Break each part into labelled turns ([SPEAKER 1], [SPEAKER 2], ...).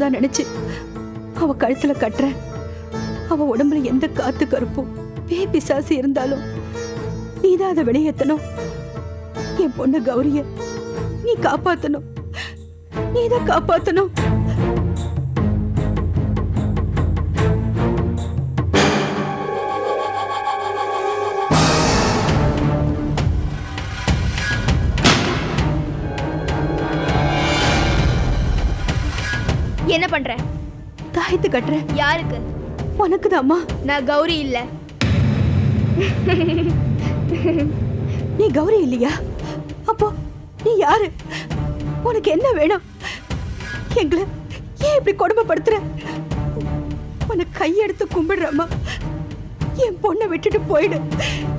[SPEAKER 1] கூட நினைச்சு அவ கழுத்துல கட்டுற. அவ உடம்புல எந்த காத்து கருப்பும் பே பிசாசு இருந்தாலும் நீதான் அதை வெளியேத்தணும். என் பொண்ணு கௌரிய நீ காப்பாத்தணும். நீதான் காப்பாத்தணும்.
[SPEAKER 2] என்ன பண்ற?
[SPEAKER 1] தாயத்து கட்டுற.
[SPEAKER 2] யாருக்கு?
[SPEAKER 1] உனக்குதாம்மா.
[SPEAKER 2] நான் கௌரி இல்ல.
[SPEAKER 1] நீ கௌரி இல்லையா? அப்போ நீ யாரு? உனக்கு என்ன வேணும்? எங்களை ஏன் இப்படி கொடுமைப்படுத்துற? உனக்கு கையெடுத்து கும்பிடுறம்மா. என் பொண்ணை விட்டுட்டு போயிடு.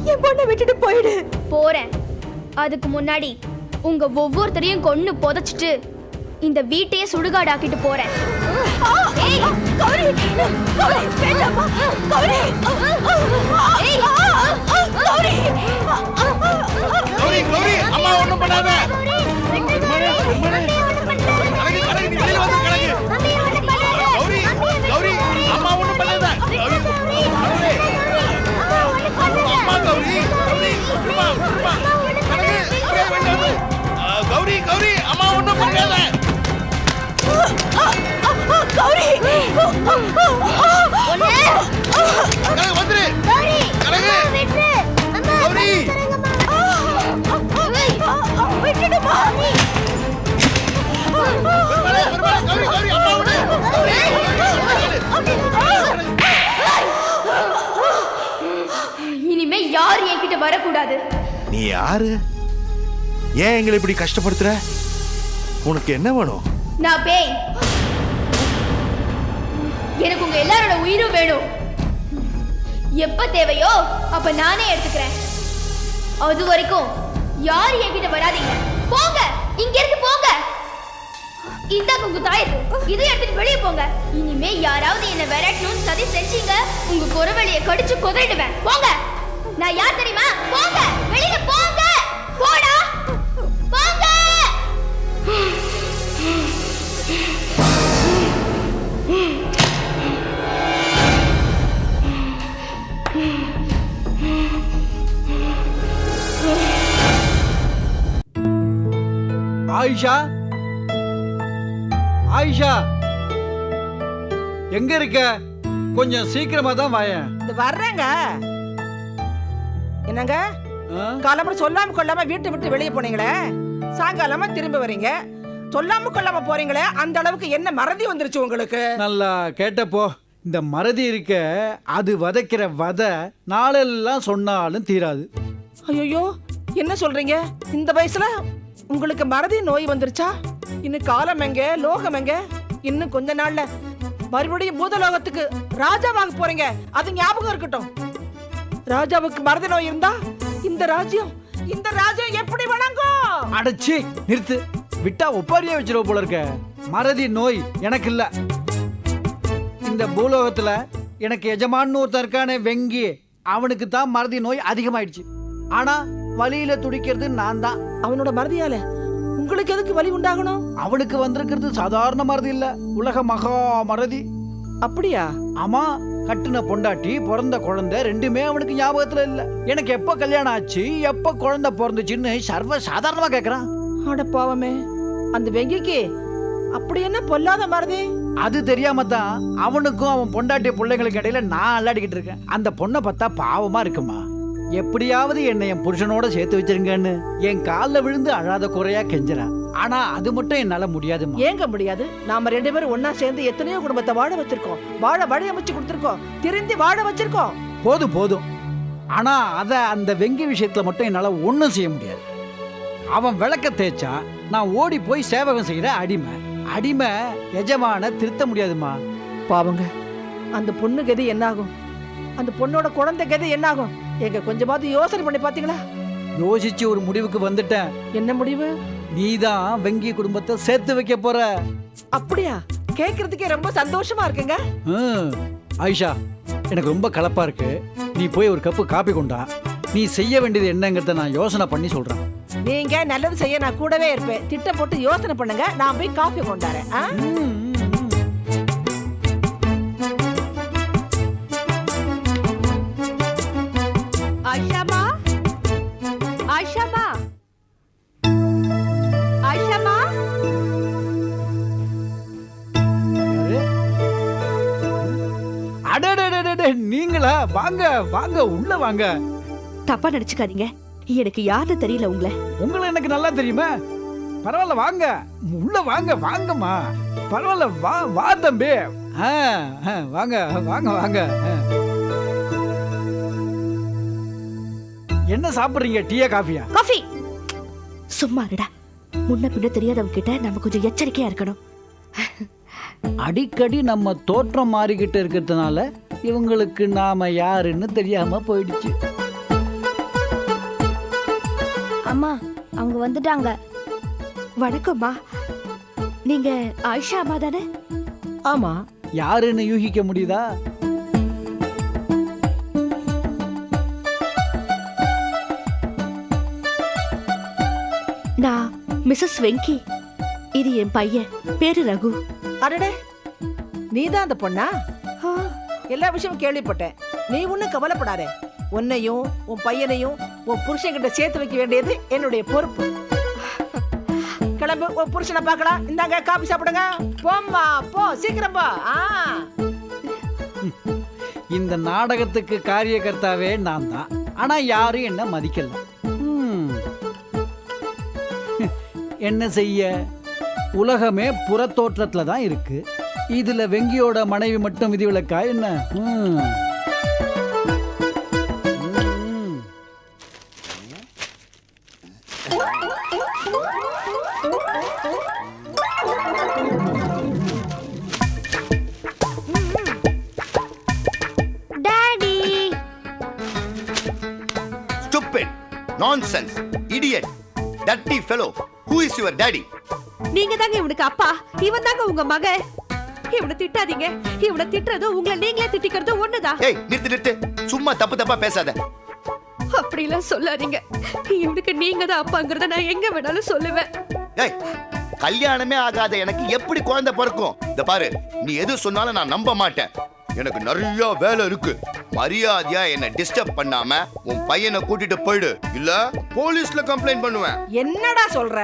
[SPEAKER 1] என் பொண்ணை விட்டுட்டு போயிடு.
[SPEAKER 2] போறேன். அதுக்கு முன்னாடி உங்க ஒவ்வொருத்தரையும் கொன்னு புதைச்சிட்டு இந்த வீட்டையே சுடுகாடாக்கிட்டு போறேன்.
[SPEAKER 3] வந்துரு. கலகு கௌரி.
[SPEAKER 1] விட்டுடுமா.
[SPEAKER 3] பெருமாளே, பெருமாளே, கௌரி கௌரி அம்மா விடு
[SPEAKER 2] இனிமே யார் என்கிட்ட வரக்கூடாது.
[SPEAKER 3] நீ யாரு? ஏன் எங்களை இப்படி கஷ்டப்படுத்துற? உனக்கு என்ன வேணும்?
[SPEAKER 2] நான் பேய். எனக்கு உங்க எல்லாரோட உயிரும் வேணும். எப்ப தேவையோ அப்ப நானே எடுத்துக்கிறேன். அது வரைக்கும் யார் என்கிட்ட வராதீங்க. போங்க! இங்க இருந்து போங்க! இந்தாங்க உங்க தாயத்து இதை எடுத்துட்டு வெளியே போங்க. இனிமே யாராவது என்ன விரட்டணும்னு சதி செஞ்சீங்க உங்க குறவழிய கடிச்சு குதறிடுவேன். போங்க! நான் யார் தெரியுமா? போங்க! வெளியில போங்க! போடா! போங்க!
[SPEAKER 4] ஆயிஷா? ஆயிஷா எங்க இருக்க? கொஞ்சம் சீக்கிரமா தான் வாயேன்.
[SPEAKER 5] இந்த வர்றேங்க. என்னங்க? காலம்பர சொல்லாம கொள்ளாம வீட்டை விட்டு வெளியே போனீங்களே? சாயங்காலமா திரும்ப வரீங்க. சொல்லாம கொள்ளாம போறீங்களே அந்த அளவுக்கு என்ன மறதி வந்துருச்சு உங்களுக்கு?
[SPEAKER 4] நல்லா கேட்டப்போ இந்த மறதி இருக்க அது வதைக்கிற வதை நாளெல்லாம் சொன்னாலும் தீராது.
[SPEAKER 5] ஐயோ என்ன சொல்றீங்க? இந்த வயசுல உங்களுக்கு மறதி நோய் வந்துருச்சா? இன்னும் காலம் எங்க? லோகம் எங்க? இன்னும் கொஞ்ச நாள்ல. மறுபடியும் பூதலோகத்துக்கு ராஜாவாக போறீங்க. அது ஞாபகம் இருக்கட்டும். ராஜாவுக்கு மறதி நோய் இருந்தா இந்த ராஜ்யம் இந்த ராஜ்யம் எப்படி வணங்கும்
[SPEAKER 4] அடைச்சி நிறுத்து. விட்டா ஒப்பாரியா வச்சிருவ போல இருக்க. மறதி நோய் எனக்கு இல்ல. இந்த பூலோகத்துல எனக்கு எஜமான்னு ஒருத்தர் இருக்கானே வெங்கி. அவனுக்கு தான் மறதி நோய் அதிகமாயிடுச்சு. ஆனா வலியில துடிக்கிறது நான் தான்
[SPEAKER 5] அவனோட மறதியால உங்களுக்கு எதுக்கு வலி உண்டாகணும்?
[SPEAKER 4] அவனுக்கு வந்திருக்கிறது சாதாரண மறதி இல்ல. உலக மகா மறதி.
[SPEAKER 5] அப்படியா?
[SPEAKER 4] ஆமா கட்டுன பொண்டாட்டி பிறந்த குழந்தை ரெண்டுமே அவனுக்கு ஞாபகத்துல இல்ல. எனக்கு எப்ப கல்யாணம் ஆச்சு எப்ப குழந்தை பிறந்துச்சுன்னு சர்வ சாதாரணமா கேக்குறான்.
[SPEAKER 5] அட பாவமே அந்த வெங்கிக்கு அப்படி என்ன பொல்லாத மறதி?
[SPEAKER 4] அது தெரியாம தான் அவனுக்கும் அவன் பொண்டாட்டி பிள்ளைங்களுக்கு இடையில நான் அல்லாடிக்கிட்டு இருக்கேன். அந்த பொண்ணை பார்த்தா பாவமா இருக்குமா? எப்படியாவது என்னை என் புருஷனோட சேர்த்து வச்சிருங்கன்னு. என் காலில் விழுந்து அழாத குறையா கெஞ்சுறான் ஆனா அது மட்டும் என்னால முடியாதுமா
[SPEAKER 5] ஏங்க முடியாது? நாம ரெண்டு பேரும் ஒண்ணா சேர்ந்து எத்தனையோ குடும்பத்தை வாழ வச்சிருக்கோம். வாழ வழி அமைச்சு கொடுத்திருக்கோம். திருந்தி வாழ வச்சிருக்கோம்.
[SPEAKER 4] போதும் போதும். ஆனா அத அந்த வெங்கி விஷயத்துல மட்டும் என்னால ஒண்ணும் செய்ய முடியாது. அவன் விளக்க தேய்ச்சா நான் ஓடி போய் சேவகம் செய்யற அடிமை. அடிமை எஜமான திருத்த முடியாதுமா
[SPEAKER 5] பாவங்க அந்த பொண்ணு கதி என்னாகும்? அந்த பொண்ணோட குழந்தை கதி என்னாகும்? எங்க கொஞ்சமாவது யோசனை பண்ணி பாத்தீங்களா?
[SPEAKER 4] யோசிச்சு ஒரு முடிவுக்கு வந்துட்டேன்.
[SPEAKER 5] என்ன முடிவு?
[SPEAKER 4] நீதான் வெங்கி குடும்பத்தை சேர்த்து வைக்க போற.
[SPEAKER 5] அப்படியா? கேக்குறதுக்கே ரொம்ப சந்தோஷமா இருக்குங்க.
[SPEAKER 4] ஆயிஷா எனக்கு ரொம்ப கலப்பா இருக்கு. நீ போய் ஒரு கப்பு காப்பி கொண்டா. நீ செய்ய வேண்டியது என்னங்கிறத நான் யோசனை பண்ணி சொல்றேன்.
[SPEAKER 5] நீங்க நல்லது செய்ய நான் கூடவே இருப்பேன். திட்டம் போட்டு யோசனை பண்ணுங்க. நான் போய் காஃபி கொண்டாரேன்.
[SPEAKER 4] உள்ள வாங்க.
[SPEAKER 1] தப்பா நினைச்சுக்காதீங்க. எனக்கு யாருன்னு தெரியல உங்களை.
[SPEAKER 4] உங்களை எனக்கு நல்லா தெரியுமா? பரவாயில்ல வாங்க. உள்ள வாங்க வாங்கம்மா. பரவாயில்ல வா வா தம்பி. வாங்க வாங்க வாங்க. என்ன சாப்பிடுறீங்க டீயா காஃபியா?
[SPEAKER 1] காஃபி. சும்மா இருடா. முன்ன பின்ன தெரியாதவங்க கிட்ட நம்ம கொஞ்சம் எச்சரிக்கையா இருக்கணும்.
[SPEAKER 4] அடிக்கடி நம்ம தோற்றம் மாறிக்கிட்டு இருக்கிறதுனால இவங்களுக்கு நாம யாருன்னு தெரியாம போயிடுச்சு.
[SPEAKER 2] அம்மா அவங்க வந்துட்டாங்க.
[SPEAKER 1] வணக்கம்மா. நீங்க ஆயிஷா அம்மா தானே?
[SPEAKER 5] ஆமா
[SPEAKER 4] யாருன்னு யூகிக்க முடியுதா?
[SPEAKER 1] நான் மிஸ்ஸஸ் வெங்கி. இது என் பையன். பேரு ரகு.
[SPEAKER 5] அடடே நீதான் அந்த பொண்ணா? எல்லா விஷயமும் கேள்விப்பட்டேன். நீ ஒன்னும் கவலைப்படாதே. உன்னையும் உன் பையனையும் உன் புருஷன்கிட்ட சேர்த்து வைக்க வேண்டியது என்னுடைய பொறுப்பு. கிளம்பு உன் புருஷனை பார்க்கலாம். இந்தாங்க காபி சாப்பிடுங்க. போம்மா போ சீக்கிரம் போ. ஆ.
[SPEAKER 4] இந்த நாடகத்துக்கு காரியகர்த்தாவே நான் தான். ஆனா யாரும் என்ன மதிக்கல. என்ன செய்ய? உலகமே புறத்தோற்றத்துல தான் இருக்கு. இதுல வெங்கியோட மனைவி மட்டும் விதிவிலக்கா என்ன ம். ம்.
[SPEAKER 2] Daddy
[SPEAKER 3] Stupid, nonsense, idiot, dirty fellow. Who is your daddy?
[SPEAKER 1] நீங்க தாங்க இவனுக்கு அப்பா இவன் தாங்க உங்க மகன் இவனை திட்டாதீங்க. இவனை திட்டுறதும் உங்களை நீங்களே திட்டிக்கிறதும் ஒண்ணுதான்.
[SPEAKER 3] ஏய் நிறுத்து நிறுத்து. சும்மா தப்பு தப்பா பேசாத.
[SPEAKER 1] அப்படிலாம் சொல்லாதீங்க. இவனுக்கு நீங்க தான் அப்பாங்கிறத நான் எங்க வேணாலும் சொல்லுவேன்.
[SPEAKER 3] ஏய் கல்யாணமே ஆகாத எனக்கு எப்படி குழந்தை பிறக்கும்? இந்த பாரு நீ எது சொன்னாலும் நான் நம்ப மாட்டேன். எனக்கு நிறைய வேலை இருக்கு. மரியாதையா என்ன டிஸ்டர்ப் பண்ணாம உன் பையனை கூட்டிட்டு போயிடு. இல்ல போலீஸ்ல கம்ப்ளைண்ட் பண்ணுவேன்.
[SPEAKER 5] என்னடா சொல்ற?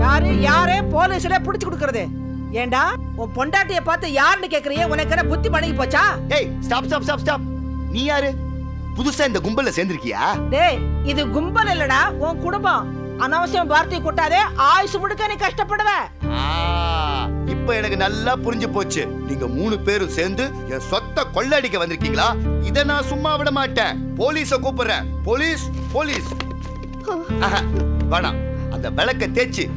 [SPEAKER 5] யாரு யாரே? போலீஸ்ல புடிச்சு கொடுக்கறது. ஏண்டா உன் பொண்டாட்டிய பார்த்து யாருன்னு கேக்குறியே? உனக்கு என்ன புத்தி பழகி போச்சா?
[SPEAKER 3] ஏய் ஸ்டாப் ஸ்டாப் ஸ்டாப் ஸ்டாப் நீ யாரு? புதுசா இந்த கும்பல்ல சேர்ந்திருக்கியா?
[SPEAKER 5] டேய் இது கும்பல் இல்லடா உன் குடும்பம். அனாவசியம் வார்த்தையை கூட்டாதே ஆயுசு முழுக்க நீ கஷ்டப்படுவ.
[SPEAKER 3] ஆ, இப்ப எனக்கு நல்லா புரிஞ்சு போச்சு. நீங்க மூணு பேரும் சேர்ந்து என் சொத்த கொள்ளடிக்க வந்திருக்கீங்களா? இத நான் சும்மா விட மாட்டேன். போலீஸ கூப்பிடுறேன். Police police. வேணாம். அந்த விளக்க தேய்ச்சு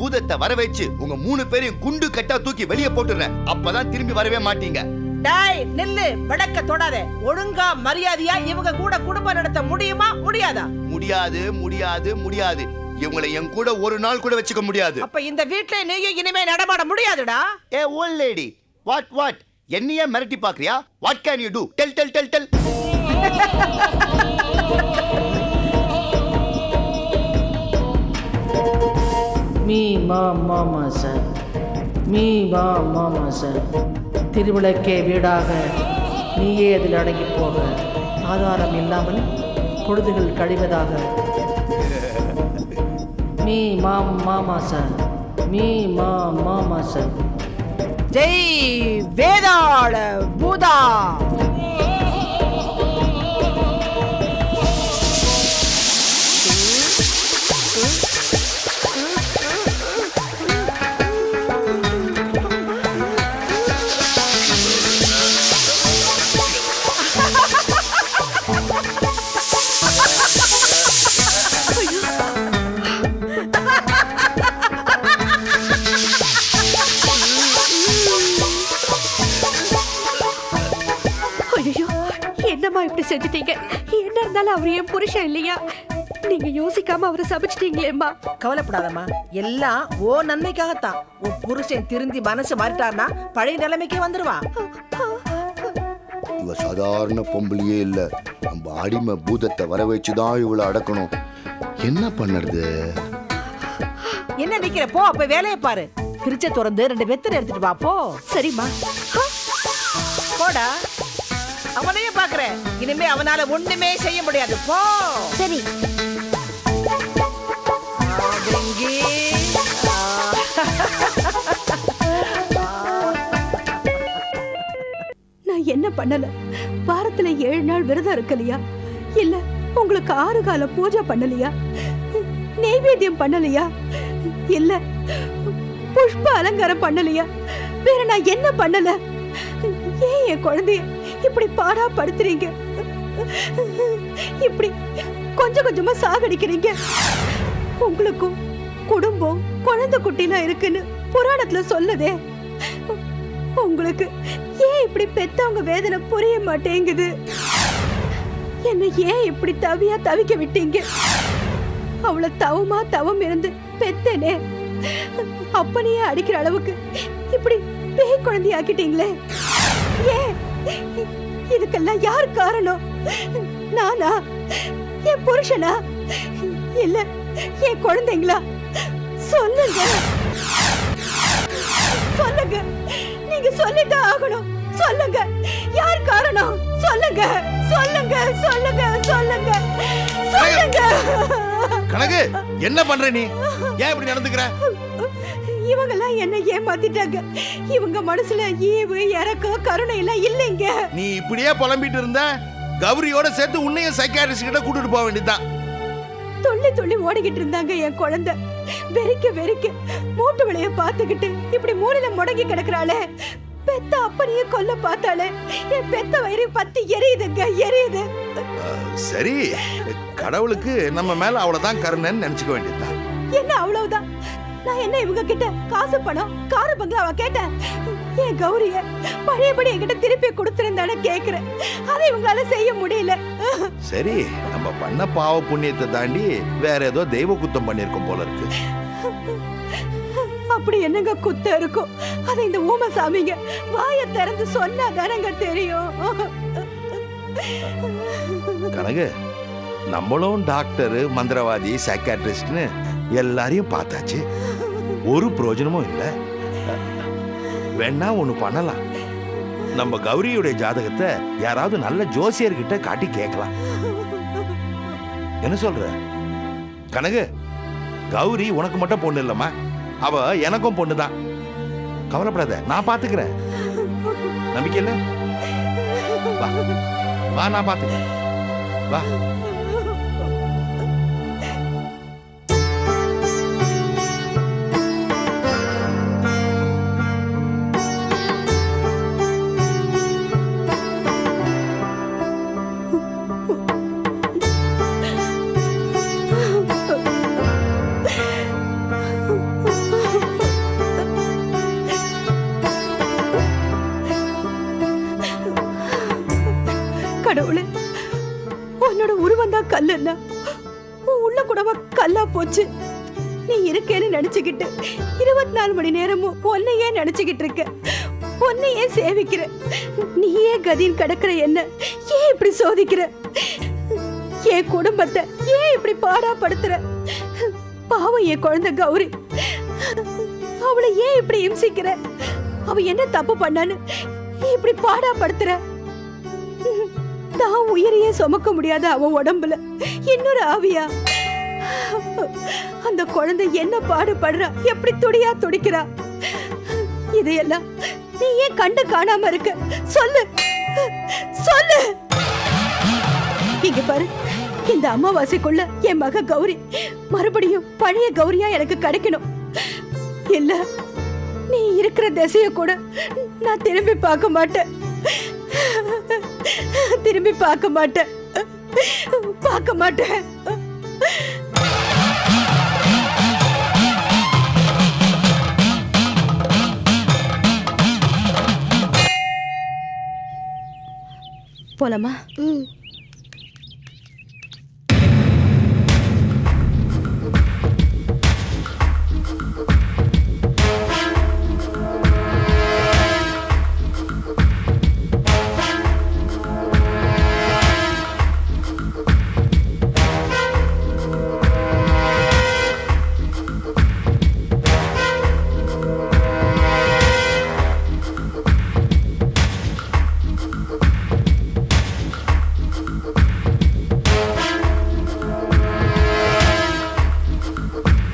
[SPEAKER 3] பூதத்தை வர வச்சு உங்க மூணு பேரையும் குண்டு கட்டா தூக்கி வெளியே போட்டுறேன் அப்பதான் திரும்பி வரவே மாட்டீங்க.
[SPEAKER 5] டேய் நில்லு. விளக்க தொடாதே. ஒழுங்கா மரியாதையா இவங்க கூட குடும்பம் நடத்த முடியுமா? முடியாதா?
[SPEAKER 3] முடியாது முடியாது முடியாது. இவங்களை என் கூட ஒரு நாள் கூட வச்சுக்க முடியாது.
[SPEAKER 5] அப்ப இந்த வீட்ல நீயும் இனிமே நடமாட முடியாதுடா?
[SPEAKER 3] ஏ ஓல்ட் லேடி வாட் வாட் என்னையே மிரட்டி பாக்குறியா what can you do tell tell tell tell
[SPEAKER 5] me மா மாமா சார் மீ மா மாமா சார் திருவிளக்கே வீடாக நீயே அதில் அடங்கி போக ஆதாரம் இல்லாமல் பொழுதுகள் கழிவதாக. மீ மா மாமா சார் மீ மா மாமா சார் ஜெய் வேதாள பூதா.
[SPEAKER 1] இருந்தாலும் அவர் என் புருஷன் இல்லையா? நீங்க யோசிக்காம அவரை சபிச்சிட்டீங்களேம்மா.
[SPEAKER 5] கவலைப்படாதம்மா. எல்லாம் ஓ நன்மைக்காகத்தான். உன் புருஷன் திருந்தி மனசு மாறிட்டார்னா பழைய நிலைமைக்கே வந்துருவா.
[SPEAKER 3] இவ சாதாரண பொம்பளையே இல்ல. நம்ம அடிமை பூதத்தை வர வச்சுதான் இவளை அடக்கணும்.
[SPEAKER 6] என்ன பண்ணுறது?
[SPEAKER 5] என்ன நிக்கிற? போ அப்ப வேலையை பாரு. பிரிச்ச திறந்து ரெண்டு வெத்தனை எடுத்துட்டு வா போ.
[SPEAKER 1] சரிம்மா.
[SPEAKER 5] போடா. அவனையும் பாக்குறேன் இனிமே அவனால ஒண்ணுமே செய்ய முடியாது. போ.
[SPEAKER 7] சரி.
[SPEAKER 1] நான் என்ன பண்ணல? வாரத்துல ஏழு நாள் விரதம் இருக்கலையா? இல்ல உங்களுக்கு ஆறு கால பூஜை பண்ணலையா? நெய்வேத்தியம் பண்ணலையா? இல்ல புஷ்ப அலங்காரம் பண்ணலையா? வேற நான் என்ன பண்ணல? ஏன் என் குழந்தைய இப்படி பாடா படுத்துறீங்க இப்படி கொஞ்சம் கொஞ்சமா சாகடிக்கிறீங்க? உங்களுக்கும் குடும்பம் குழந்தை குட்டிலாம் இருக்குன்னு புராணத்துல சொல்லுதே. உங்களுக்கு ஏன் இப்படி பெத்தவங்க வேதனை புரிய மாட்டேங்குது? என்ன ஏன் இப்படி தவியா தவிக்க விட்டீங்க? அவளை தவமா தவம் இருந்து பெத்தனே. அப்பனையே அடிக்கிற அளவுக்கு இப்படி பேய் குழந்தையாக்கிட்டீங்களே. ஏன் இதுக்கெல்லாம் யார் காரணம்? நானா? என் புருஷனா? இல்ல என் குழந்தைங்களா? சொல்லுங்க. சொல்லுங்க. நீங்க சொல்லிதான் ஆகணும். சொல்லுங்க. யார் காரணம்? சொல்லுங்க. சொல்லுங்க. சொல்லுங்க. சொல்லுங்க. சொல்லுங்க.
[SPEAKER 6] கனகு என்ன பண்ற நீ? ஏன் இப்படி நடந்துக்கிற?
[SPEAKER 1] இவங்கெல்லாம் என்ன ஏமாத்திட்டாங்க. இவங்க மனசுல ஈவு இறக்கம் கருணை எல்லாம் இல்லைங்க.
[SPEAKER 6] நீ இப்படியே புலம்பிட்டு இருந்த கௌரியோட சேர்த்து உன்னையும் சைக்காட்ரிஸ்ட் கிட்ட கூட்டிட்டு போக வேண்டியதுதான்.
[SPEAKER 1] துள்ளி துள்ளி ஓடிக்கிட்டு இருந்தாங்க என் குழந்தை. வெறிக்க வெறிக்க மூட்டு விளைய பார்த்துக்கிட்டு இப்படி மூலையில முடங்கி கிடக்குறாளே. பெத்த அப்பனையே கொல்ல பார்த்தாளே. என் பெத்த வயிறு பத்தி எரியுதுங்க எரியுது.
[SPEAKER 6] சரி கடவுளுக்கு நம்ம மேல அவ்வளவுதான் கருணைன்னு நினைச்சுக்க வேண்டியதுதான்.
[SPEAKER 1] என்ன அவ்வளவுதான்? நான் என்ன இவங்க கிட்ட காசு பணம் காரு பங்களாவா கேட்டேன்? என் கௌரிய பழையபடி என்கிட்ட திருப்பி கொடுத்திருந்தானே கேக்குறேன். அதை இவங்களால செய்ய முடியல.
[SPEAKER 6] சரி நம்ம பண்ண பாவ புண்ணியத்தை தாண்டி வேற ஏதோ தெய்வ குத்தம் பண்ணிருக்கோம் போல இருக்கு.
[SPEAKER 1] அப்படி என்னங்க குத்த இருக்கும்? அதை இந்த ஊம சாமிங்க வாயை திறந்து சொன்னா தானங்க தெரியும்.
[SPEAKER 6] கனகு நம்மளும் டாக்டர் மந்திரவாதி சைக்காட்ரிஸ்ட்னு எல்லாரையும் பார்த்தாச்சு. ஒரு பிரயோஜனமும் இல்லை. வேணா ஒண்ணு பண்ணலாம். நம்ம கௌரியுடைய ஜாதகத்தை யாராவது நல்ல ஜோசியர்கிட்ட காட்டி கேட்கலாம். என்ன சொல்ற? கனகு கௌரி உனக்கு மட்டும் பொண்ணு இல்லம்மா. அவ எனக்கும் பொண்ணு தான் கவலைப்படாத நான் பாத்துக்கிறேன். நம்பிக்கை இல்ல? வா வா நான் பாத்துக்கிறேன். வா.
[SPEAKER 1] கடவுளே உன்னோட உருவம் தான் கல்லுன்னா உன் உள்ள கூடவா கல்லா போச்சு. நீ இருக்கேன்னு நினைச்சுக்கிட்டு இருபத்தி நாலு மணி நேரமும் உன்னையே நினைச்சுக்கிட்டு இருக்க. உன்னையே சேவிக்கிற? நீயே கதின்னு கிடக்குற என்ன? ஏன் இப்படி சோதிக்கிற? என் குடும்பத்தை ஏன் இப்படி பாடாப்படுத்துற? பாவம் என் குழந்தை கௌரி. அவளை ஏன் இப்படி இம்சிக்கிற? அவ என்ன தப்பு பண்ணான்னு நீ இப்படி பாடாப்படுத்துற? தான் உயிரையே சுமக்க முடியாத அவன் உடம்புல. இன்னொரு ஆவியா? அந்த குழந்தை என்ன பாடுபடுறா? எப்படி துடியா துடிக்கிறா? இதையெல்லாம் நீ ஏன் கண்டு காணாம இருக்க? சொல்லு. சொல்லு. இங்க பாரு. இந்த அமாவாசைக்குள்ள என் மக கௌரி மறுபடியும் பழைய கௌரியா எனக்கு கிடைக்கணும். இல்ல நீ இருக்கிற திசைய கூட நான் திரும்பி பார்க்க மாட்டேன். திரும்பி பார்க்க மாட்டேன். பார்க்க மாட்டேன். போலாமா?
[SPEAKER 7] ம்.